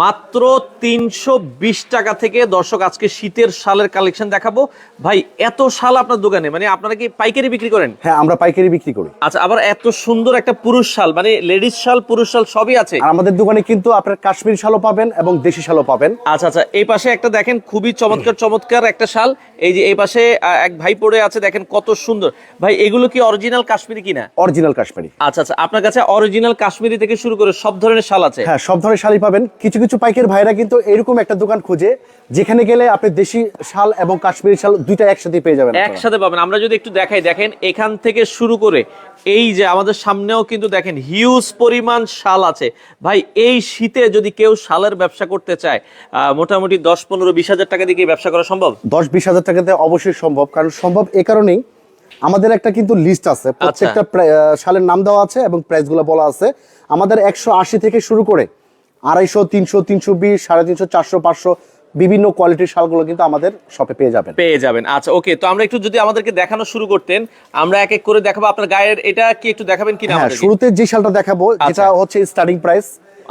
মাত্র তিনশো বিশ টাকা থেকে দর্শক আজকে শীতের শালের কালেকশন দেখাবো। ভাই এত শাল আপনার দোকানে মানে আপনারা কি পাইকারি বিক্রি করেন? হ্যাঁ আমরা পাইকারি বিক্রি করি। আচ্ছা আবার এত সুন্দর একটা পুরুষ শাল মানে লেডিস শাল পুরুষ শাল সবই আছে। আর আমাদের দোকানে কিন্তু আপনার কাশ্মীর শালও পাবেন এবং দেশি শালও পাবেন। আচ্ছা আচ্ছা এই পাশে একটা দেখেন খুবই চমৎকার চমৎকার একটা শাল। এই যে এই পাশে এক ভাই পড়ে আছে দেখেন কত সুন্দর। ভাই এগুলো কি অরিজিনাল কাশ্মীরি কিনা? অরিজিনাল কাশ্মীরি। আচ্ছা আচ্ছা আপনার কাছে অরিজিনাল কাশ্মীরি থেকে শুরু করে সব ধরনের শাল আছে? হ্যাঁ সব ধরনের শালই পাবেন। কিছু কিছু পাইকারি ভাইরা কিন্তু এরকম একটা দোকান খুঁজে যেখানে গেলে আপনি দেশি শাল এবং কাশ্মীরি শাল দুইটা একসাথে পেয়ে যাবেন একসাথে পাবেন। আমরা যদি একটু দেখাই দেখেন এখান থেকে শুরু করে এই যে আমাদের সামনেও কিন্তু দেখেন হিউজ পরিমাণ শাল আছে। ভাই এই শীতে যদি কেউ শালের ব্যবসা করতে চায় মোটামুটি দশ পনেরো বিশ হাজার টাকা দিয়ে ব্যবসা করা সম্ভব? দশ বিশ হাজার টাকাতে অবশ্যই সম্ভব কারণ সম্ভব এ কারণেই আমাদের একটা কিন্তু লিস্ট আছে। প্রত্যেকটা প্রা- আহ, শালের নাম দেওয়া আছে এবং প্রাইসগুলো বলা আছে। আমাদের একশো আশি থেকে শুরু করে আড়াইশো তিনশো তিনশো বিশ সাড়ে তিনশো চারশো পাঁচশো বিভিন্ন কোয়ালিটির শালগুলো কিন্তু আমাদের শপে পেয়ে যাবেন। পেয়ে যাবেন। আচ্ছা ওকে তো আমরা একটু যদি আমাদেরকে দেখানো শুরু করতেন আমরা এক এক করে দেখাবো। আপনার গায়ের এটা কি একটু দেখাবেন কিনা হ্যাঁ শুরুতে যে শালটা দেখাবো এটা হচ্ছে স্টার্টিং প্রাইস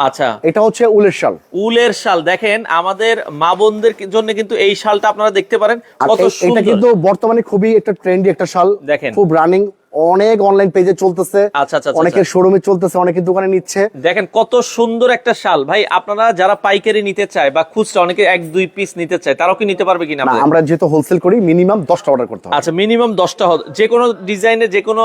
আচ্ছা। এটা হচ্ছে উলের শাল। উলের শাল। দেখেন আমাদের মা বোনদের জন্য কিন্তু এই শালটা আপনারা দেখতে পারেন কত এটা কিন্তু বর্তমানে খুবই একটা ট্রেন্ডি একটা শাল। দেখেন। খুব রানিং অনেক অনলাইন পেজে চলতেছে। আচ্ছা, আচ্ছা, আচ্ছা, অনেকের শোরুমে চলতেছে অনেকের দোকানে নিচ্ছে। দেখেন কত সুন্দর একটা শাল। ভাই আপনারা যারা পাইকারি নিতে চায় বা খুচরা অনেকে এক দুই পিস নিতে চায় তারাও কি নিতে পারবে কিনা আমরা যেহেতু হোলসেল করি মিনিমাম দশটা অর্ডার করতে হবে। আচ্ছা মিনিমাম দশটা যে কোনো ডিজাইনে যে কোনো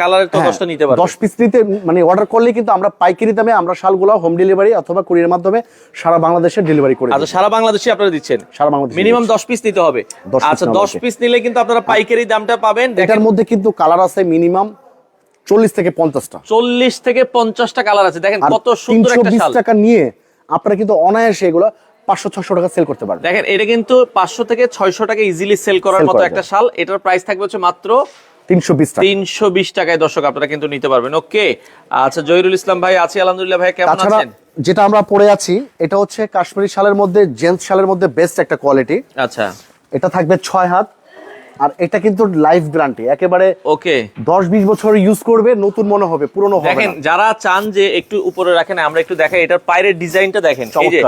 কালারের তো হ্যাঁ, দশটা নিতে পারবে। দশ পিস নিতে মানে অর্ডার করলে কিন্তু আমরা পাইকারি দামে আমরা শালগুলো হোম ডেলিভারি অথবা কুরিয়ার মাধ্যমে সারা বাংলাদেশে ডেলিভারি করি আচ্ছা সারা বাংলাদেশে আপনারা দিচ্ছেন? সারা বাংলাদেশে মিনিমাম দশ পিস নিতে হবে। আচ্ছা দশ পিস নিলে কিন্তু আপনারা পাইকারি দামটা পাবেন। এটার মধ্যে কিন্তু কালার আছে মিনিমাম চল্লিশ থেকে পঞ্চাশটা। চল্লিশ থেকে পঞ্চাশটা কালার আছে। দেখেন কত সুন্দর একটা শাল। টাকা নিয়ে আপনারা কিন্তু অনায়াসে এগুলো পাঁচশো ছশো টাকা সেল করতে পারবেন। দেখেন এটা কিন্তু পাঁচশো থেকে ছয়শো টাকা ইজিলি সেল করার মতো একটা শাল। এটার প্রাইস থাকবে হচ্ছে মাত্র তিনশো বিশ টাকায় দর্শক আপনারা কিন্তু নিতে পারবেন। ওকে আচ্ছা জহিরুল ইসলাম ভাই আছি আলহামদুলিল্লাহ ভাই কেমন আছেন? যেটা আমরা পরে আছি এটা হচ্ছে কাশ্মীরি শালের মধ্যে জেন্টস শালের মধ্যে বেস্ট একটা কোয়ালিটি আচ্ছা। এটা থাকবে ছয় হাত। আর এটা কিন্তু লাইফ গ্যারান্টি একেবারে ওকে। দশ বিশ বছর ইউজ করবে নতুন মনে হবে পুরনো হবে দেখেন যারা চান যে একটু উপরে রাখেন আমরা একটু দেখাই এটার পায়ের ডিজাইনটা দেখেন। এই যে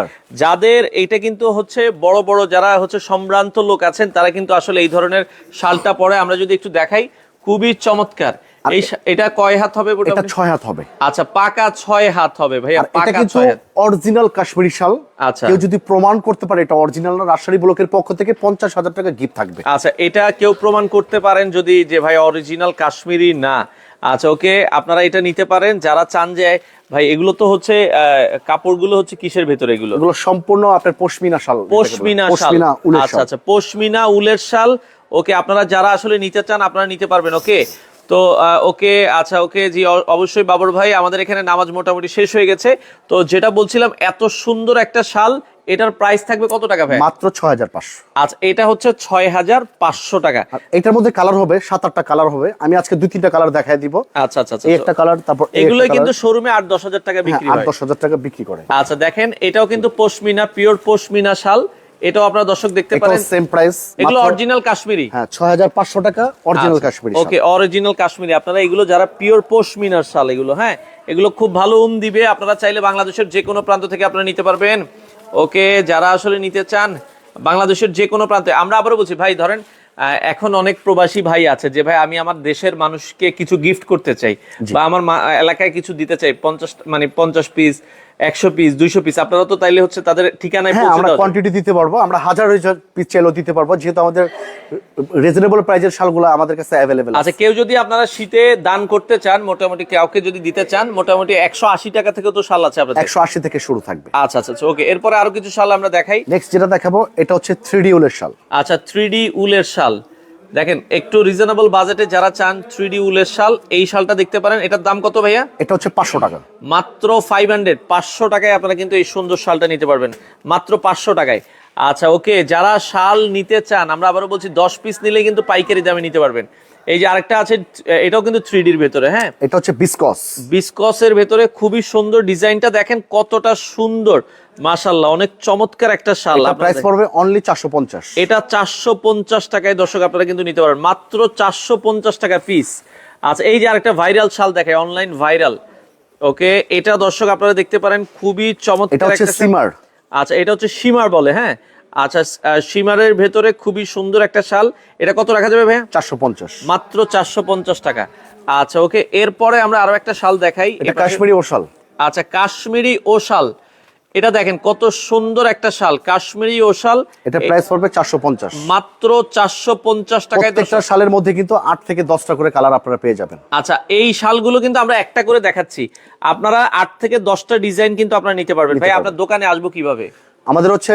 যাদের এটা কিন্তু হচ্ছে বড় বড় যারা হচ্ছে সম্ভ্রান্ত লোক আছেন তারা কিন্তু আসলে এই ধরনের শালটা পরে আমরা যদি একটু দেখাই খুবই চমৎকার। এটা কয় হাত হবে এটা ছয় হাত হবে। আচ্ছা পাকা ছয় হাত হবে ভাইয়া এটা পাকা কিন্তু অরিজিনাল কাশ্মীরি শাল। আচ্ছা। কেউ যদি প্রমাণ করতে পারে এটা অরিজিনাল না রাজশাহী ব্লকের পক্ষ থেকে পঞ্চাশ হাজার টাকা গিফট থাকবে। আচ্ছা এটা কেউ প্রমাণ করতে পারেন যদি যে ভাই অরিজিনাল কাশ্মীরি না। আচ্ছা ওকে আপনারা এটা নিতে পারেন যারা চান যে ভাই এগুলো তো হচ্ছে কাপড়গুলো হচ্ছে কিসের ভেতরে এগুলো? এগুলো সম্পূর্ণ আপনার পশমিনা শাল। পশমিনা শাল। আচ্ছা আচ্ছা পশমিনা উলের শাল। ওকে আপনারা যারা আসলে নিতে চান আপনারা নিতে পারবেন ওকে? তো আহ, ওকে আচ্ছা ওকে জি অবশ্যই বাবর ভাই আমাদের এখানে নামাজ মোটামুটি শেষ হয়ে গেছে। তো যেটা বলছিলাম এত সুন্দর একটা শাল এটার প্রাইস থাকবে কত টাকা ভাই? মাত্র ছয় হাজার পাঁচশো। আচ্ছা এটা হচ্ছে ছয় হাজার পাঁচশো টাকা। আর এটার মধ্যে কালার হবে সাত আটটা কালার হবে। আমি আজকে দুই তিনটা কালার দেখাই দিব। আচ্ছা আচ্ছা আচ্ছা। এই একটা কালার তারপর এগুলো কিন্তু। শোরুমে আট দশ হাজার টাকা হ্যাঁ, বিক্রি আট হয়। দশ হাজার টাকা বিক্রি করে। আচ্ছা দেখেন এটাও কিন্তু পশমিনা পিওর পশমিনা শাল। এটাও আপনারা দর্শক দেখতে পারেন। সেম প্রাইস এগুলো অরিজিনাল কাশ্মীরি। হ্যাঁ ছয় হাজার পাঁচশো টাকা original Kashmiri okay original Kashmiri. আপনারা এগুলো যারা পিওর পশমিনার শাল এগুলো হ্যাঁ এগুলো খুব ভালো উম দিবে। আপনারা চাইলে বাংলাদেশের যে কোনো প্রান্ত থেকে আপনারা নিতে পারবেন। ওকে যারা আসলে নিতে চান বাংলাদেশের যে কোনো প্রান্তে আমরা আবারও বলছি ভাই ধরেন এখন অনেক প্রবাসী ভাই আছে যে ভাই আমি আমার দেশের মানুষকে কিছু গিফট করতে চাই বা আমার এলাকায় কিছু দিতে চাই পঞ্চাশ মানে পঞ্চাশ পিস একশো পিস দুইশো পিস আপনারা তো তাইলে হচ্ছে তাদের ঠিকানায় হ্যাঁ আমরা কোয়ান্টিটি দিতে পারব আমরা হাজার হাজার পিস চাইলেও দিতে পারব যেহেতু আমাদের রিজনেবল প্রাইজের শালগুলো আমাদের কাছে অ্যাভেলেবেল আচ্ছা কেউ যদি আপনারা শীতে দান করতে চান মোটামুটি কাউকে যদি দিতে চান মোটামুটি একশো আশি টাকা থেকে তো শাল আছে আপনাদের। একশো আশি থেকে শুরু থাকবে। আচ্ছা আচ্ছা ওকে এরপরে আরও কিছু শাল আমরা দেখাই। নেক্সট যেটা দেখাবো এটা হচ্ছে থ্রি ডি উলের শাল। আচ্ছা থ্রি ডি উলের শাল। দেখেন একটু রিজনেবল বাজেটে যারা চান থ্রি ডি উলের শাল এই শালটা দেখতে পারেন। এটার দাম কত ভাইয়া? এটা হচ্ছে পাঁচশো টাকা। মাত্র ফাইভ হান্ড্রেড পাঁচশো টাকায় আপনারা কিন্তু এই সুন্দর শালটা নিতে পারবেন। মাত্র পাঁচশো টাকায়। আচ্ছা ওকে যারা শাল নিতে চান আমরা আবারও বলছি দশ পিস নিলে কিন্তু পাইকারি দামে নিতে পারবেন। এই যে আরেকটা আছে এটাও কিন্তু থ্রি ডির ভেতরে হ্যাঁ? এটা হচ্ছে বিসকস বিসকসের ভেতরে খুবই সুন্দর ডিজাইনটা দেখেন কতটা সুন্দর। মাশাল্লাহ অনেক চমৎকার একটা শাল প্রাইস পড়বে অনলি চারশো পঞ্চাশ। এটা চারশো পঞ্চাশ টাকায় দর্শক আপনারা কিন্তু নিতে পারেন। মাত্র চারশো পঞ্চাশ টাকা পিস আচ্ছা এই যে আরেকটা ভাইরাল শাল দেখায় অনলাইন ভাইরাল ওকে এটা দর্শক আপনারা দেখতে পারেন খুবই চমৎকার একটা সিমার। আচ্ছা এটা হচ্ছে সীমার বলে হ্যাঁ? আচ্ছা সীমারের ভেতরে খুবই সুন্দর একটা শাল। এটা কত রাখা যাবে ভাইয়া? চারশো পঞ্চাশ। মাত্র চারশো পঞ্চাশ টাকা। আচ্ছা ওকে এরপরে আমরা আরও একটা শাল দেখাই। এটা কাশ্মীরি ওশাল আচ্ছা কাশ্মীরি ও শাল। এটা দেখেন কত সুন্দর একটা শাল কাশ্মীরি ও শাল। এটা প্রাইস পড়বে চারশো পঞ্চাশ। মাত্র চারশো পঞ্চাশ টাকায় প্রত্যেকটা শালের মধ্যে কিন্তু আট থেকে দশটা করে কালার আপনারা পেয়ে যাবেন। আচ্ছা এই শালগুলো কিন্তু আমরা একটা করে দেখাচ্ছি। আপনারা আট থেকে দশটা ডিজাইন কিন্তু আপনারা নিতে পারবেন। ভাই আপনার দোকানে আসব কীভাবে? আমাদের হচ্ছে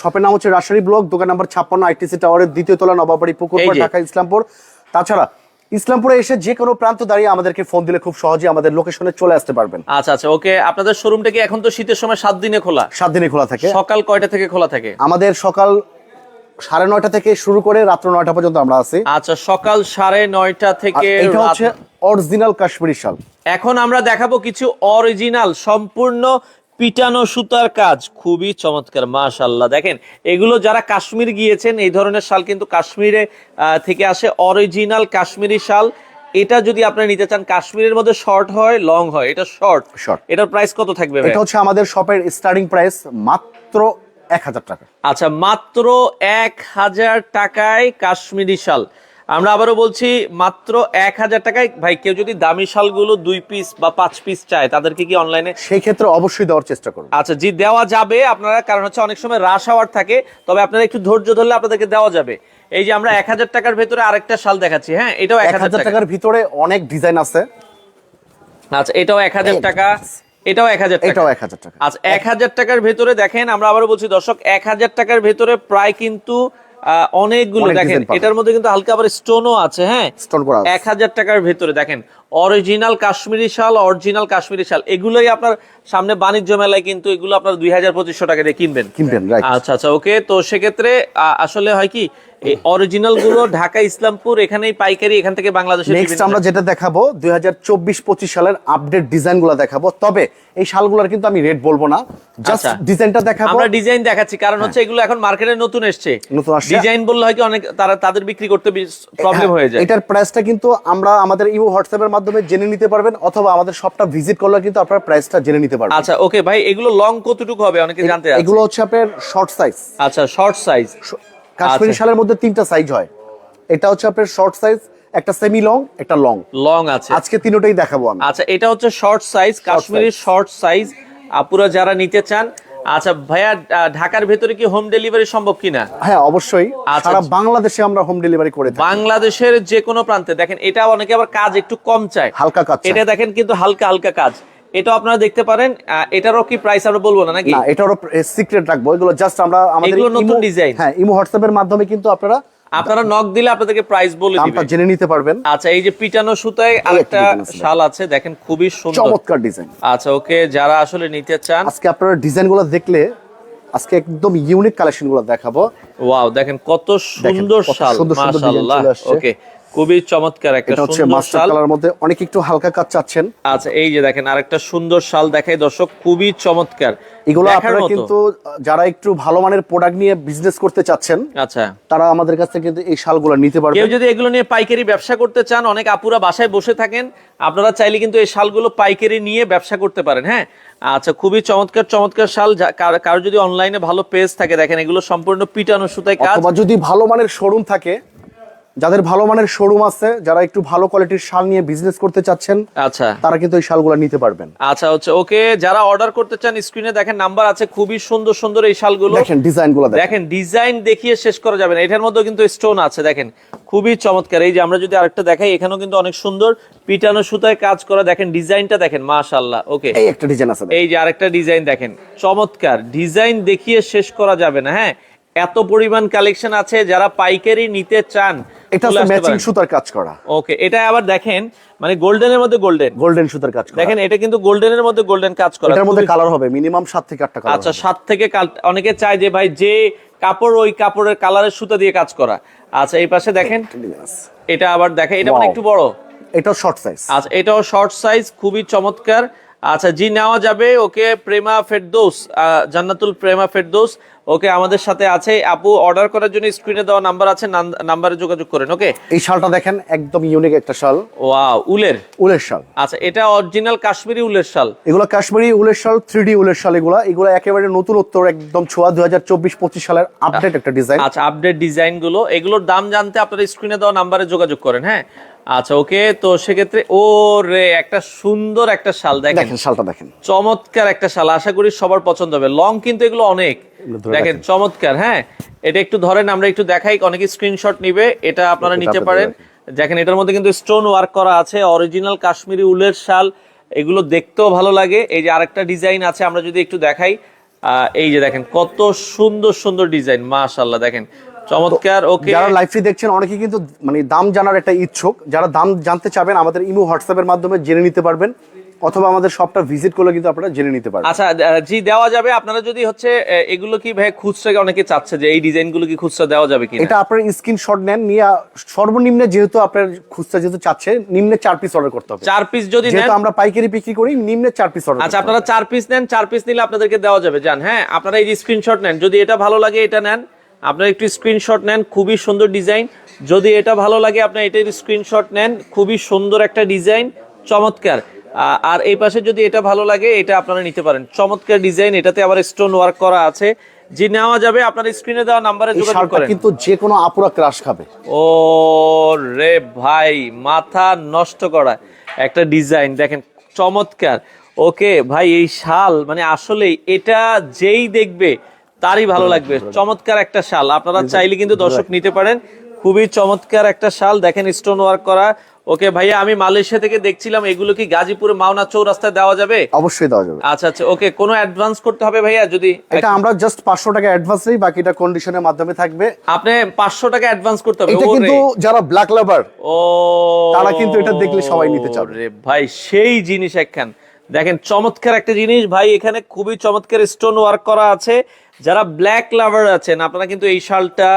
শপের নাম হচ্ছে রাজশাহী ব্লক দোকান নাম্বার ছাপ্পান্ন আইটিসি টাওয়ারের দ্বিতীয় তলা নবাবাড়ি পুকুরপাড় এই ঢাকা ইসলামপুর। তাছাড়া ইসলামপুরে এসে যে কোনো প্রান্ত দাঁড়িয়ে আমাদেরকে ফোন দিলে খুব সহজে আমাদের লোকেশনে চলে আসতে পারবেন। আচ্ছা আচ্ছা ওকে আপনাদের শোরুমটা কি এখন তো শীতের সময় সাত দিনে খোলা? সাত দিনে খোলা থাকে। সকাল কয়টা থেকে খোলা থাকে? আমাদের সকাল সাড়ে নয়টা থেকে শুরু করে রাত্র নয়টা পর্যন্ত আমরা আছি। আচ্ছা সকাল সাড়ে নয়টা থেকে এটা হচ্ছে অরিজিনাল কাশ্মীরি শাল। এখন আমরা দেখাবো কিছু অরিজিনাল সম্পূর্ণ পিটানো সুতার কাজ খুবই চমৎকার মাশাল্লাহ দেখেন এগুলো যারা কাশ্মীর গিয়েছেন এই ধরনের শাল কিন্তু কাশ্মীরে থেকে আসে অরিজিনাল কাশ্মীরি শাল। এটা যদি আপনি নিতে চান কাশ্মীরের মধ্যে শর্ট হয় লং হয়। এটা শর্ট শর্ট এটার প্রাইস কত থাকবে এটা হচ্ছে আমাদের শপের স্টার্টিং প্রাইস মাত্র এক হাজার টাকা। আচ্ছা মাত্র এক হাজার টাকায় কাশ্মীরি শাল। আমরা আবারও বলছি মাত্র এক হাজার টাকায় ভাই কেউ যদি দামি শালগুলো দুই পিস বা পাঁচ পিস চায় তাদেরকে কি অনলাইনে সেই ক্ষেত্রে অবশ্যই দেওয়ার চেষ্টা করুন। আচ্ছা জি দেওয়া যাবে আপনারা কারণ হচ্ছে অনেক সময় রাশ আওয়ার থাকে তবে আপনারা একটু ধৈর্য ধরলে আপনাদেরকে দেওয়া যাবে। এই যে আমরা এক হাজার টাকার ভেতরে আরেকটা শাল দেখাচ্ছি হ্যাঁ এটাও এক হাজার টাকার ভিতরে অনেক ডিজাইন আছে। আচ্ছা এটাও এক হাজার টাকা এটাও এক হাজার এটাও এক হাজার টাকা। আচ্ছা এক হাজার টাকার ভেতরে দেখেন আমরা আবারও বলছি দর্শক এক হাজার টাকার ভেতরে প্রায় কিন্তু অনেকগুলো দেখেন এটার মধ্যে কিন্তু হালকা আবার স্টোনও আছে হ্যাঁ? স্টোন করা এক হাজার টাকার ভেতরে দেখেন অরিজিনাল কাশ্মীরি শাল অরিজিনাল কাশ্মীরি শাল এগুলোই আপনার সামনে বাণিজ্য মেলায় কিন্তু এগুলো আপনার দুই হাজার পঁচিশশো টাকা দিয়ে কিনবেন। কিনবেন আচ্ছা আচ্ছা ওকে তো সেক্ষেত্রে আসলে হয় কি এই অরিজিনালগুলো ঢাকা ইসলামপুর এখানেই পাইকারি এখান থেকে বাংলাদেশের নেক্সট আমরা যেটা দেখাবো দুই হাজার চব্বিশ পঁচিশ সালের আপডেট ডিজাইনগুলো দেখাবো। তবে এই শালগুলোর কিন্তু আমি রেট বলব না। জাস্ট আচ্ছা। ডিজাইনটা দেখাবো। আমরা ডিজাইন দেখাচ্ছি কারণ হচ্ছে এগুলো এখন মার্কেটে নতুন এসছে। নতুন আসছে। ডিজাইন বললে হয় কি অনেক তারা তাদের বিক্রি করতে প্রবলেম হয়ে যায়। হ্যাঁ, এটার প্রাইসটা কিন্তু আমরা আমাদের ইমো হোয়াটসঅ্যাপের মাধ্যমে জেনে নিতে পারবেন অথবা আমাদের শপটা ভিজিট করলে কিন্তু আপনার প্রাইসটা জেনে নিতে পারবেন। আচ্ছা ওকে ভাই এগুলো লং কতটুকু হবে? অনেকে জানতে চাচ্ছে। এগুলো হচ্ছে আপনার শর্ট সাইজ আচ্ছা শর্ট সাইজ কাশ্মীরি আচ্ছা। শালের মধ্যে তিনটা সাইজ হয়। এটা হচ্ছে আপনার শর্ট সাইজ একটা সেমি লং একটা লং লং আছে। আজকে তিনটাই দেখাবো আমি। আচ্ছা এটা হচ্ছে short size Kashmiri short size আপুরা যারা নিতে চান আচ্ছা ভাইয়া ঢাকার ভেতরে কি হোম ডেলিভারি সম্ভব কিনা? হ্যাঁ অবশ্যই। আচ্ছা। সারা বাংলাদেশে আমরা হোম ডেলিভারি করে থাকি। বাংলাদেশের যে কোনো প্রান্তে দেখেন এটা অনেকে আবার কাজ একটু কম চায়। হালকা কাজ এটা দেখেন কিন্তু হালকা হালকা কাজ। এটা আপনারা দেখতে পারেন। এটারও কি প্রাইস আমরা বলব না নাকি? না এটারও সিক্রেট রাখব। এগুলো জাস্ট আমরা আমাদের এগুলো নতুন ডিজাইন। হ্যাঁ ইমো হোয়াটসঅ্যাপের মাধ্যমে কিন্তু আপনারা আপনারা নক দিলে আপনাদেরকে প্রাইস বলে দিবে। জেনে নিতে পারবেন। আচ্ছা এই যে পিটানো সুতায় আরেকটা। শাল আছে দেখেন খুবই সুন্দর। চমৎকার ডিজাইন আচ্ছা ওকে যারা আসলে নিতে চান আজকে আপনারা ডিজাইনগুলো দেখলে আজকে একদম ইউনিক কালেকশনগুলো দেখাবো। ওয়াও দেখেন কত সুন্দর শাল মাশাআল্লাহ। ওকে খুবই চমৎকার একটা হচ্ছে সুন্দর মাস্টার শাল। কালার মধ্যে অনেক একটু হালকা কাজ চাচ্ছেন। আচ্ছা এই যে দেখেন আরেকটা সুন্দর শাল দেখাই দর্শক খুবই চমৎকার। এগুলো আপনারা। কিন্তু যারা একটু ভালো মানের প্রোডাক্ট নিয়ে বিজনেস করতে চাচ্ছেন আচ্ছা। তারা আমাদের কাছ থেকে কিন্তু এই শালগুলো নিতে কেউ যদি এগুলো নিয়ে পাইকারি ব্যবসা করতে চান অনেক আপুরা বাসায় বসে থাকেন আপনারা চাইলে কিন্তু এই শালগুলো পাইকারি নিয়ে ব্যবসা করতে পারেন হ্যাঁ? আচ্ছা খুবই চমৎকার চমৎকার শাল কারও যদি অনলাইনে ভালো পেজ থাকে দেখেন এগুলো সম্পূর্ণ পিটানো সুতায় কাজ। যদি ভালো মানের শোরুম থাকে যাদের ভালো মানের শোরুম আছে যারা একটু ভালো কোয়ালিটির শাল নিয়ে বিজনেস করতে চাচ্ছেন আচ্ছা। তারা কিন্তু এই শালগুলো নিতে পারবেন। আচ্ছা হচ্ছে ওকে যারা অর্ডার করতে চান স্ক্রিনে দেখেন নাম্বার আছে খুবই সুন্দর সুন্দর এই শালগুলো। দেখেন ডিজাইনগুলো দেখেন। ডিজাইন দেখিয়ে শেষ করা যাবে না। এটার মধ্যে কিন্তু স্টোন আছে দেখেন। খুবই চমৎকার। এই যে আমরা যদি আরেকটা দেখাই এখানেও কিন্তু অনেক সুন্দর পিটানো সুতায় কাজ করা দেখেন ডিজাইনটা দেখেন মাশাআল্লাহ ওকে। এই একটা ডিজাইন আছে এই যে আরেকটা ডিজাইন দেখেন চমৎকার। ডিজাইন দেখিয়ে শেষ করা যাবে না হ্যাঁ? এত পরিমাণ কালেকশন আছে যারা পাইকারি নিতে চান এটা হচ্ছে ম্যাচিং সুতার কাজ করা। ওকে এটা আবার দেখেন মানে গোল্ডেনের মধ্যে গোল্ডেন। গোল্ডেন সুতার কাজ করা। দেখেন এটা কিন্তু গোল্ডেনের মধ্যে গোল্ডেন কাজ করা। এটার মধ্যে কালার হবে মিনিমাম সাত থেকে আটটা কালার আচ্ছা সাত থেকে অনেকে চায় যে ভাই যে কাপড় ওই কাপড়ের কালারের সুতা দিয়ে কাজ করা। আচ্ছা এই পাশে দেখেন এটা আবার দেখে এটা মানে একটু বড়। এটা শর্ট সাইজ আচ্ছা এটাও শর্ট সাইজ খুবই চমৎকার। আচ্ছা জি নেওয়া যাবে ওকে প্রেমা ফেরদৌস জান্নাতুল প্রেমা ফেরদৌস। ওকে আমাদের সাথে আছে। আপু অর্ডার করার জন্য স্ক্রিনে দেওয়া নাম্বার আছে নাম- নাম্বারে যোগাযোগ করেন ওকে? এই শালটা দেখেন একদম ইউনিক একটা শাল। ওয়াও উলের? উলের শাল। আচ্ছা এটা অরিজিনাল কাশ্মীরি উলের শাল। এগুলো কাশ্মীরি উলের শাল থ্রি ডি উলের শাল এগুলো। এগুলো একেবারে নতুনত্ব একদম ছোয়া দুই হাজার চব্বিশ পঁচিশ সালের আপডেট একটা ডিজাইন আচ্ছা আপডেট ডিজাইনগুলো। এগুলোর দাম জানতে আপনারা স্ক্রিনে দেওয়া নাম্বারে যোগাযোগ করেন হ্যাঁ? আচ্ছা ওকে তো সেক্ষেত্রে ও রে একটা সুন্দর একটা শাল দেখেন। শালটা দেখেন। চমৎকার একটা শাল আশা করি সবার পছন্দ হবে। লং কিন্তু এগুলো অনেক। দেখেন চমৎকার হ্যাঁ? এটা একটু ধরেন আমরা একটু দেখাই অনেকে স্ক্রিনশট নিবে এটা আপনারা নিতে পারেন। দেখেন এটার মধ্যে কিন্তু স্টোন ওয়ার্ক করা আছে অরিজিনাল কাশ্মীরি উলের শাল এগুলো দেখতেও ভালো লাগে। এই যে আরেকটা ডিজাইন আছে আমরা যদি একটু দেখাই আহ, এই যে দেখেন কত সুন্দর সুন্দর ডিজাইন মাশাআল্লাহ দেখেন। চমৎকার ওকে যারা লাইভটি দেখছেন অনেকে কিন্তু মানে দাম জানার একটা ইচ্ছুক। যারা দাম জানতে চাবেন আমাদের ইমো হোয়াটসঅ্যাপের মাধ্যমে জেনে নিতে পারবেন। অথবা আমাদের শপটা ভিজিট করলে কিন্তু আপনারা জেনে নিতে পারবেন। আচ্ছা জি দেওয়া যাবে। আপনারা যদি হচ্ছে এগুলো কি ভাই খুচরা অনেকে চাচ্ছে যে এই ডিজাইনগুলো কি খুচরা দেওয়া যাবে কি এটা আপনার স্ক্রিনশট নেন নিয়ে সর্বনিম্নে যেহেতু আপনার খুচরা যেহেতু চাচ্ছে নিম্নে চার পিস অর্ডার করতে হবে। চার পিস যদি নেন যেহেতু আমরা পাইকারি বিক্রি করি নিম্নে চার পিস অর্ডার আচ্ছা আপনারা চার পিস নেন চার পিস নিলে আপনাদেরকে দেওয়া যাবে। জান হ্যাঁ আপনারা এই যে স্ক্রিনশট নেন যদি এটা ভালো লাগে এটা নেন। আপনারা একটু স্ক্রিনশট নেন খুবই সুন্দর ডিজাইন। যদি এটা ভালো লাগে আপনার এটার স্ক্রিনশট নেন খুবই সুন্দর একটা ডিজাইন চমৎকার। আর এই পাশে যদি এটা ভালো লাগে এটা আপনারা নিতে পারেন। চমৎকার ডিজাইন এটাতে আবার স্টোন ওয়ার্ক করা আছে। যে নেওয়া যাবে আপনার স্ক্রিনে দেওয়া নাম্বারে যোগাযোগ করেন। কিন্তু যে কোনো আপুরা ক্রাশ খাবে। ও রে ভাই মাথা নষ্ট করা একটা ডিজাইন দেখেন চমৎকার। ওকে ভাই এই শাল মানে আসলে এটা যেই দেখবে তারই ভালো লাগবে। চমৎকার। একটা শাল। আপনারা চাইলে কিন্তু দর্শক নিতে পারেন। খুবই চমৎকার একটা শাল দেখেন স্টোন ওয়ার্ক করা। ওকে ভাইয়া আমি মালয়েশিয়া থেকে দেখছিলাম এগুলো কি গাজীপুরে মাওনা চৌরাস্তায় দেওয়া যাবে? অবশ্যই দেওয়া যাবে। আচ্ছা আচ্ছা ওকে কোনো অ্যাডভান্স করতে হবে ভাইয়া? যদি এটা আমরা জাস্ট পাঁচশো টাকা অ্যাডভান্স নেই বাকিটা কন্ডিশনের মাধ্যমে থাকবে। আপনি পাঁচশো টাকা অ্যাডভান্স করতে হবে এটা কিন্তু যারা ব্ল্যাক লাভার ও তারা কিন্তু এটা দেখলে সবাই নিতে চাবে। রে ভাই সেই জিনিস একখান। দেখেন চমৎকার একটা জিনিস ভাই এখানে খুবই চমৎকার স্টোন ওয়ার্ক করা আছে। যারা ব্ল্যাক লাভার আছেন আপনারা কিন্তু এই শালটা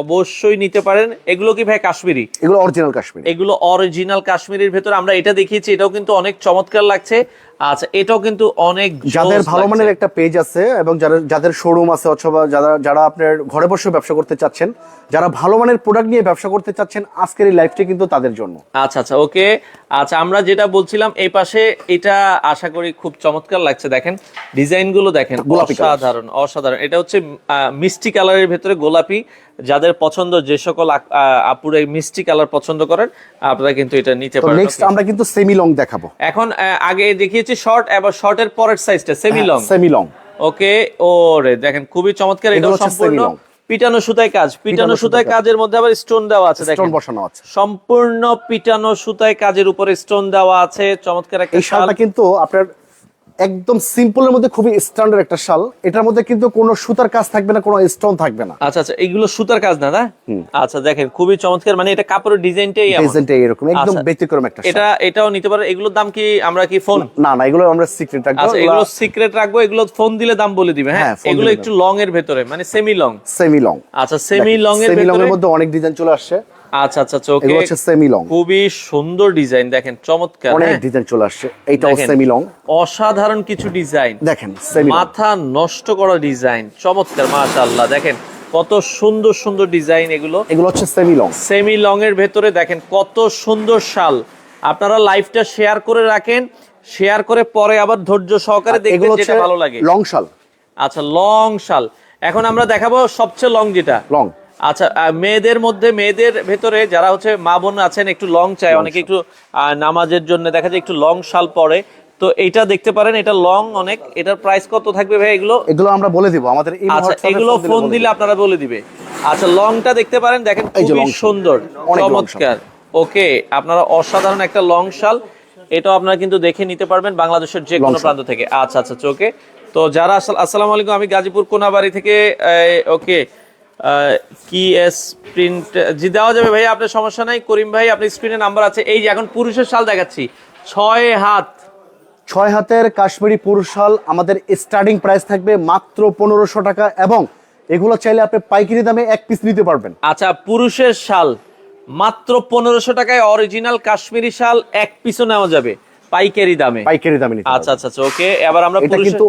অবশ্যই নিতে পারেন। এগুলো কি ভাই কাশ্মীরি? এগুলো অরিজিনাল কাশ্মীর। এগুলো অরিজিনাল কাশ্মীরের ভেতর আমরা এটা দেখিয়েছি এটাও কিন্তু অনেক চমৎকার লাগছে। আচ্ছা এটাও কিন্তু অনেক যাদের ভালো মানের একটা পেজ আছে এবং যারা যাদের শোরুম আছে অথবা যারা যারা আপনার ঘরে বসে ব্যবসা করতে চাচ্ছেন যারা ভালো মানের প্রোডাক্ট নিয়ে ব্যবসা করতে চাচ্ছেন আজকের এই লাইফটি কিন্তু তাদের জন্য। আচ্ছা আচ্ছা ওকে। আচ্ছা আমরা যেটা বলছিলাম এই পাশে এটা আশা করি খুব চমৎকার লাগছে দেখেন। ডিজাইনগুলো দেখেন। অসাধারণ অসাধারণ। এটা হচ্ছে মিষ্টি কালারের ভেতরে গোলাপি যাদের পছন্দ যে সকল আপুরা মিষ্টি কালার পছন্দ করেন আপনারা কিন্তু এটা নিতে পারেন। নেক্সট আমরা কিন্তু সেমি লং দেখাবো। এখন আগে দেখিয়েছি শর্ট এবার শর্টের পরের সাইজটা semi long semi long okay ওরে দেখেন খুবই চমৎকার এটা সম্পূর্ণ পিটানো সুতায় কাজ। পিটানো সুতায় কাজের মধ্যে আবার স্টোন দেওয়া আছে স্টোন বসানো আছে। সম্পূর্ণ পিটানো সুতায় কাজের উপরে স্টোন দেওয়া আছে চমৎকার একটা শালটা কিন্তু আপনার একদম সিম্পলের মধ্যে খুবই স্ট্যান্ডার্ড একটা শাল। এটার মধ্যে কিন্তু কোনো সুতার কাজ থাকবে না কোনো স্টোন থাকবে না। আচ্ছা আচ্ছা এগুলো সুতার কাজ না না? আচ্ছা দেখেন খুবই চমৎকার মানে এটা কাপড়ের ডিজাইনটাই এমন। ডিজাইনটা এরকম একদম আচ্ছা। ব্যতিক্রম একটা এটা এটাও নিতে পারে এগুলোর দাম কি আমরা কি ফোন না না এগুলো আমরা সিক্রেট রাখব আচ্ছা এগুলো সিক্রেট রাখব এগুলো ফোন দিলে দাম বলে দিবে হ্যাঁ? হ্যাঁ, এগুলো একটু লং এর ভেতরে মানে সেমি লং সেমি লং আচ্ছা সেমি লং এর সেমি লং ভেতরে এর মধ্যে অনেক ডিজাইন চলে আসছে। আচ্ছা আচ্ছা আচ্ছা ওকে এগুলো হচ্ছে সেমি লং খুবই সুন্দর ডিজাইন দেখেন চমৎকার অনেক হ্যাঁ? ডিজাইন চলে আসছে। এইটাও সেমি লং অসাধারণ কিছু ডিজাইন দেখেন মাথা নষ্ট করা ডিজাইন চমৎকার মাশাআল্লাহ দেখেন কত সুন্দর সুন্দর ডিজাইন এগুলো। এগুলো হচ্ছে সেমি লং সেমি লং এর ভেতরে দেখেন কত সুন্দর শাল। আপনারা লাইভটা শেয়ার করে রাখেন শেয়ার করে পরে আবার ধৈর্য সহকারে দেখবেন যেটা ভালো লাগে। লং শাল। আচ্ছা লং শাল। এখন আমরা দেখাবো সবচেয়ে লং যেটা। লং আচ্ছা মেয়েদের মধ্যে মেয়েদের ভেতরে যারা হচ্ছে মা বোন আছেন একটু লং চায় অনেকে একটু নামাজের জন্য দেখা যায় একটু লং শাল পরে। তো এটা দেখতে পারেন এটা লং অনেক এটার প্রাইস কত থাকবে ভাই এগুলো? এগুলো আমরা বলে দিব আমাদের আচ্ছা এগুলো ফোন দিলে আপনারা বলে দিবে। আচ্ছা লংটা দেখতে পারেন দেখেন খুবই সুন্দর চমৎকার। ওকে আপনারা অসাধারণ একটা লং শাল এটাও আপনারা কিন্তু দেখে নিতে পারবেন বাংলাদেশের যে কোনো প্রান্ত থেকে। আচ্ছা আচ্ছা ওকে। তো যারা আসসালামু আলাইকুম আমি গাজীপুর কোনাবাড়ি থেকে ওকে কি এস প্রিন্ট জি দেওয়া যাবে ভাই আপনার সমস্যা নাই। করিম ভাই আপনার স্ক্রিনে নাম্বার আছে। এই যে এখন পুরুষের শাল দেখাচ্ছি। ছয় হাত। ছয় হাতের কাশ্মীরি পুরুষ শাল আমাদের স্টার্টিং প্রাইস থাকবে মাত্র পনেরোশো টাকা এবং এগুলো চাইলে আপনি পাইকারি দামে এক পিস নিতে পারবেন। আচ্ছা পুরুষের শাল। মাত্র পনেরোশো টাকায় অরিজিনাল কাশ্মীরি শাল এক পিসও নেওয়া যাবে। পাইকারি দামে। পাইকারি দামে আচ্ছা আচ্ছা আচ্ছা ওকে এবার আমরা এটা কিন্তু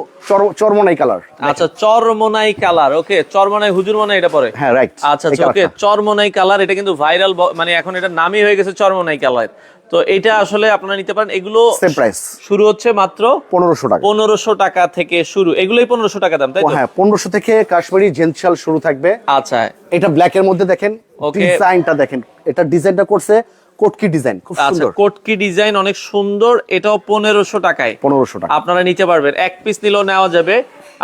চরমনাই কালার। আচ্ছা চরমোনাই কালার ওকে চরমোনাই হুজুর মনে এটা পরে? হ্যাঁ রাইট আচ্ছা আচ্ছা ওকে চরমোনাই কালার এটা কিন্তু ভাইরাল মানে এখন এটা নামই হয়ে গেছে চরমোনাই কালার। তো এটা আসলে আপনারা নিতে পারেন এগুলো সেম প্রাইস শুরু হচ্ছে মাত্র পনেরোশো টাকা। পনেরোশো টাকা থেকে শুরু। এগুলোই পনেরোশো টাকা দাম তাই তো? হ্যাঁ পনেরোশো থেকে কাশ্মীরি জেন্টস শাল শুরু থাকবে। আচ্ছা। এটা ব্ল্যাক এর মধ্যে দেখেন. ডিজাইনটা দেখেন এটা ডিজাইনটা করছে কোটকি ডিজাইন খুব আচ্ছা সুন্দর। কোটকি ডিজাইন অনেক সুন্দর এটাও পনেরোশো টাকায়। পনেরোশো টাকা। আপনারা নিতে পারবেন এক পিস নিলেও নেওয়া যাবে।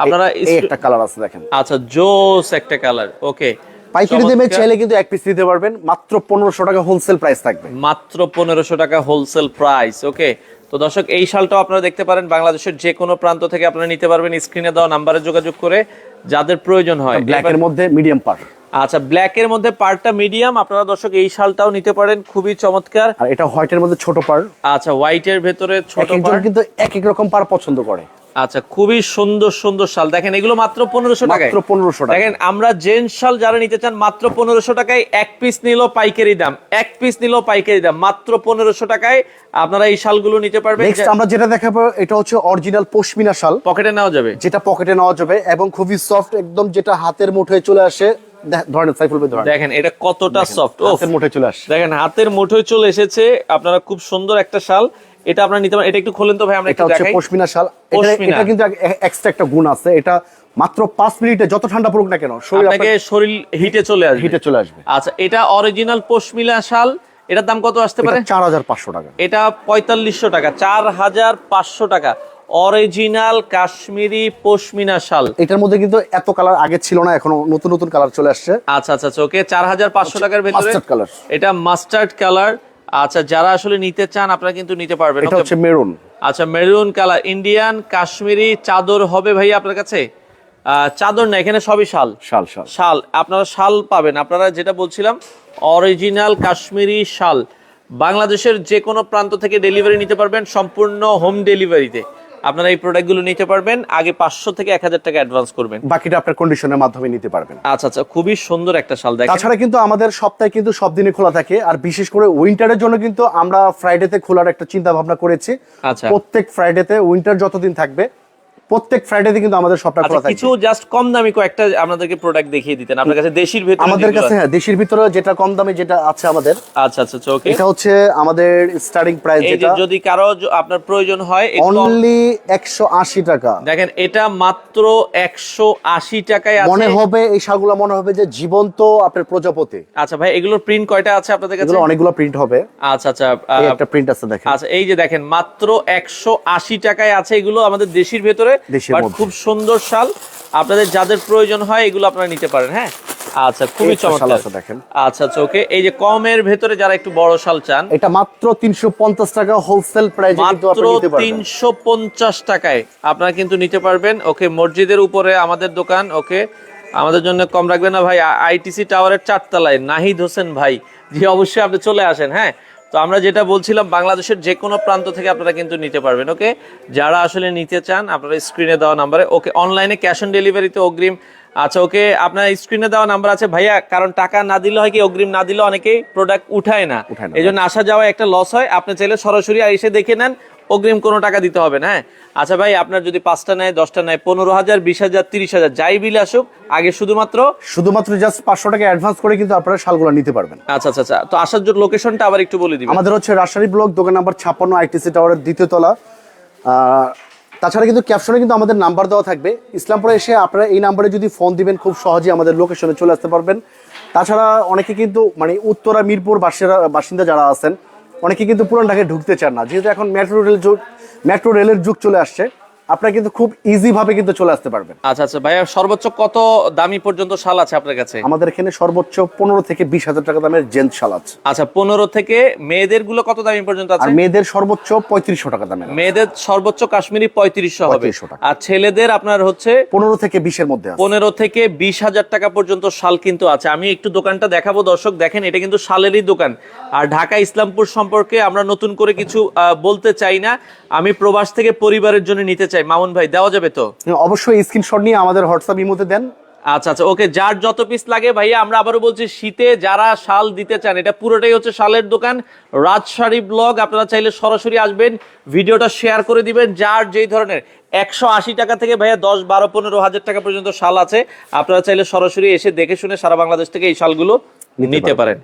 আপনারা একটা কালার আছে দেখেন। আচ্ছা জোস একটা কালার ওকে পাইকারি দামে চাইলে কিন্তু এক পিস নিতে পারবেন মাত্র পনেরোশো টাকা হোলসেল প্রাইস থাকবে। মাত্র পনেরোশো টাকা হোলসেল প্রাইস ওকে তো দর্শক এই শালটাও আপনারা দেখতে পারেন বাংলাদেশের যে কোনো প্রান্ত থেকে আপনারা নিতে পারবেন। স্ক্রিনে দেওয়া নাম্বারে যোগাযোগ করে যাদের প্রয়োজন হয় ব্ল্যাক এর মধ্যে মিডিয়াম পার আচ্ছা ব্ল্যাক এর মধ্যে পার্টটা মিডিয়াম আপনারা দর্শক এই শালটাও নিতে পারেন খুবই চমৎকার। আর এটা হোয়াইট এর মধ্যে ছোট পার আচ্ছা হোয়াইট এর ভেতরে ছোট পার্ট কিন্তু এক এক রকম পার পছন্দ করে। আচ্ছা খুবই সুন্দর সুন্দর শাল। দেখেন এগুলো মাত্র পনেরোশো টাকায়। মাত্র পনেরোশো টাকা দেখেন আমরা জেন শাল যারা নিতে চান মাত্র পনেরোশো টাকায় এক পিস নিল পাইকারি দাম। এক পিস নিল পাইকারি দাম মাত্র পনেরোশো টাকায় আপনারা এই শালগুলো নিতে পারবেন। নেক্সট আমরা যেটা দেখাবো এটা হচ্ছে অরিজিনাল পশমিনা শাল। পকেটে নেওয়া যাবে। যেটা পকেটে নেওয়া যাবে এবং খুবই সফট একদম যেটা হাতের মুঠোয় চলে আসে ধরেন সাইফুল ভাই ধরেন। দেখেন এটা কতটা সফট হাতের মুঠোয় চলে আসে। দেখেন হাতের মুঠোয় চলে এসেছে আপনারা খুব সুন্দর একটা শাল। এটা আপনারা নিতে পারেন এটা একটু খোলেন তো ভাই আমরা এটা হচ্ছে পশমিনা শাল। এটা কিন্তু এক্সট্রা একটা গুণ আছে। এটা মাত্র পাঁচ মিনিটে যত ঠান্ডা পড়ুক না কেন শরীর আপনাকে শরীর হিটে চলে আসবে। হিটে চলে আসবে। আচ্ছা এটা অরিজিনাল পশমিলা শাল। এটার দাম কত আসতে পারে? চার হাজার পাঁচশো টাকা। এটা পঁয়তাল্লিশশো টাকা চার হাজার পাঁচশো টাকা। অরিজিনাল কাশ্মীরি পশমিনা শাল। এটার মধ্যে কিন্তু এত কালার আগে ছিল না এখন নতুন নতুন কালার চলে আসছে। আচ্ছা আচ্ছা আচ্ছা ওকে চার হাজার পাঁচশো টাকার ভেতরে কালার এটা মাস্টার্ড কালার আচ্ছা যারা আসলে নিতে চান আপনারা কিন্তু নিতে পারবেন। এটা হচ্ছে মেরুন আচ্ছা মেরুন কালার ইন্ডিয়ান কাশ্মীরি চাদর হবে ভাই আপনার কাছে? চাদর না এখানে সবই শাল। শাল শাল। শাল আপনারা শাল পাবেন। আপনারা যেটা বলছিলাম অরিজিনাল কাশ্মীরি শাল। বাংলাদেশের যে কোনো প্রান্ত থেকে ডেলিভারি নিতে পারবেন সম্পূর্ণ হোম ডেলিভারিতে আপনারা এই প্রোডাক্টগুলো নিতে পারবেন আগে পাঁচশো থেকে এক হাজার টাকা অ্যাডভান্স করবেন। বাকিটা আপনার কন্ডিশনের মাধ্যমে নিতে পারবেন। আচ্ছা আচ্ছা খুবই সুন্দর একটা শাল দেখেন। তাছাড়া কিন্তু আমাদের সপ্তাহে কিন্তু সব দিনে খোলা থাকে আর বিশেষ করে উইন্টারের জন্য কিন্তু আমরা ফ্রাইডেতে খোলার একটা চিন্তা ভাবনা করেছি। আচ্ছা। প্রত্যেক ফ্রাইডেতে উইন্টার যতদিন থাকবে প্রত্যেক ফ্রাইডেতে কিন্তু আমাদের সবটা আচ্ছা খোলা থাকে কিছু জাস্ট কম দামি কয়েকটা আপনাদেরকে প্রোডাক্ট দেখিয়ে দিতেন। আপনার কাছে দেশির ভেতরে আমাদের কাছে হ্যাঁ দেশের ভিতরে যেটা কম দামে যেটা আছে আমাদের আচ্ছা আচ্ছা আচ্ছা ওকে এটা হচ্ছে আমাদের স্টার্টিং প্রাইস যেটা। যদি কারও আপনার প্রয়োজন হয় অনলি একশো আশি টাকা। দেখেন এটা মাত্র একশো আশি টাকায় আছে। মনে হবে এই শালগুলো মনে হবে যে জীবন্ত আপনার প্রজাপতি। আচ্ছা ভাই এগুলোর প্রিন্ট কয়টা আছে আপনাদের কাছে? এগুলো অনেকগুলো প্রিন্ট হবে। আচ্ছা আচ্ছা একটা প্রিন্ট আছে দেখেন। আচ্ছা এই যে দেখেন মাত্র একশো আশি টাকায় আছে এগুলো আমাদের দেশির ভেতরে। বাট খুব সুন্দর শাল। আপনাদের যাদের প্রয়োজন হয় এগুলো আপনারা নিতে পারেন হ্যাঁ? আচ্ছা খুবই চমৎকার। দেখেন। আচ্ছা আচ্ছা ওকে। এই যে কমের ভেতরে যারা একটু বড় শাল চান এটা মাত্র তিনশো পঞ্চাশ টাকা হোলসেল প্রাইসে কিন্তু মাত্র আপনি নিতে পারবেন। তিনশো পঞ্চাশ টাকায় আপনারা কিন্তু নিতে পারবেন ওকে। মসজিদের উপরে আমাদের দোকান ওকে। আমাদের জন্য কম রাখবেন না ভাই। আইটিসি টাওয়ারের চারতলায় নাহিদ হোসেন ভাই জি অবশ্যই আপনি চলে আসেন হ্যাঁ? তো আমরা যেটা বলছিলাম বাংলাদেশের যে কোনো প্রান্ত থেকে আপনারা কিন্তু নিতে পারবেন ওকে যারা আসলে নিতে চান আপনারা স্ক্রিনে দেওয়া নাম্বারে ওকে অনলাইনে ক্যাশ অন ডেলিভারিতে অগ্রিম আচ্ছা ওকে আপনার স্ক্রিনে দেওয়া নাম্বার আছে ভাইয়া কারণ টাকা না দিলে হয় কি অগ্রিম না দিলে অনেকেই প্রোডাক্ট উঠায় না। এই জন্য আসা যাওয়া একটা লস হয়। আপনি চাইলে সরাসরি এসে দেখে নেন অগ্রিম কোনো টাকা দিতে হবে না হ্যাঁ? আচ্ছা ভাই আপনার যদি পাঁচটা নেয় দশটা নেয় পনেরো হাজার বিশ হাজার তিরিশ হাজার যাই বিল আসুক আগে শুধুমাত্র শুধুমাত্র জাস্ট পাঁচশো টাকা অ্যাডভান্স করে কিন্তু আপনারা শালগুলো নিতে পারবেন। আচ্ছা আচ্ছা আচ্ছা। তো আসার জন্য লোকেশনটা আবার একটু বলে দিবেন। আমাদের হচ্ছে রাজশাহী ব্লক দোকান নাম্বার ছাপ্পান্ন আইটিসি টাওয়ারের দ্বিতীয় তলা। তাছাড়া কিন্তু ক্যাপশনে কিন্তু আমাদের নাম্বার দেওয়া থাকবে। ইসলামপুরে এসে আপনারা এই নাম্বারে যদি ফোন দিবেন খুব সহজেই আমাদের লোকেশনে চলে আসতে পারবেন। তাছাড়া অনেকে কিন্তু মানে উত্তরা মিরপুর বাসিরা বাসিন্দা যারা আছেন অনেকে কিন্তু পুরান ঢাকায় ঢুকতে চান না। যেহেতু এখন মেট্রো রেল যুগ মেট্রো রেলের যুগ চলে আসছে। আপনারা কিন্তু খুব ইজি ভাবে কিন্তু চলে আসতে পারবেন। আচ্ছা আচ্ছা ভাইয়া সর্বোচ্চ কত দামি পর্যন্ত শাল আছে আপনার কাছে? আমাদের এখানে সর্বোচ্চ পনেরো থেকে বিশ হাজার টাকা দামের জেন্টস শাল আছে। আচ্ছা পনেরো থেকে মেয়েদেরগুলো কত দামি পর্যন্ত আছে? মেয়েদের সর্বোচ্চ পঁয়ত্রিশশো টাকা দামের মেয়েদের সর্বোচ্চ কাশ্মীরি পঁয়ত্রিশশো হবে। আর ছেলেদের আপনার হচ্ছে পনেরো থেকে বিশের মধ্যে আছে। পনেরো থেকে বিশ হাজার টাকা পর্যন্ত শাল কিন্তু আছে। আমি একটু দোকানটা দেখাবো দর্শক দেখেন এটা কিন্তু শালেরই দোকান। আর ঢাকা ইসলামপুর সম্পর্কে আমরা নতুন করে কিছু আহ, বলতে চাই না। আমি প্রবাস থেকে পরিবারের জন্য নিতে চাই। মামুন ভাই দেওয়া যাবে তো? অবশ্যই স্ক্রিনশট নিয়ে আমাদের হোয়াটসঅ্যাপ ইমোতে দেন। আচ্ছা আচ্ছা ওকে যার যত পিস লাগে ভাইয়া আমরা আবারও বলছি শীতে যারা শাল দিতে চান এটা পুরোটাই হচ্ছে শালের দোকান রাজশাড়ি ব্লগ আপনারা চাইলে সরাসরি আসবেন ভিডিওটা শেয়ার করে দিবেন যার যেই ধরনের একশো আশি টাকা থেকে ভাইয়া দশ বারো পনেরো হাজার টাকা পর্যন্ত শাল আছে আপনারা চাইলে সরাসরি এসে দেখে শুনে সারা বাংলাদেশ থেকে এই শালগুলো নিতে পারেন।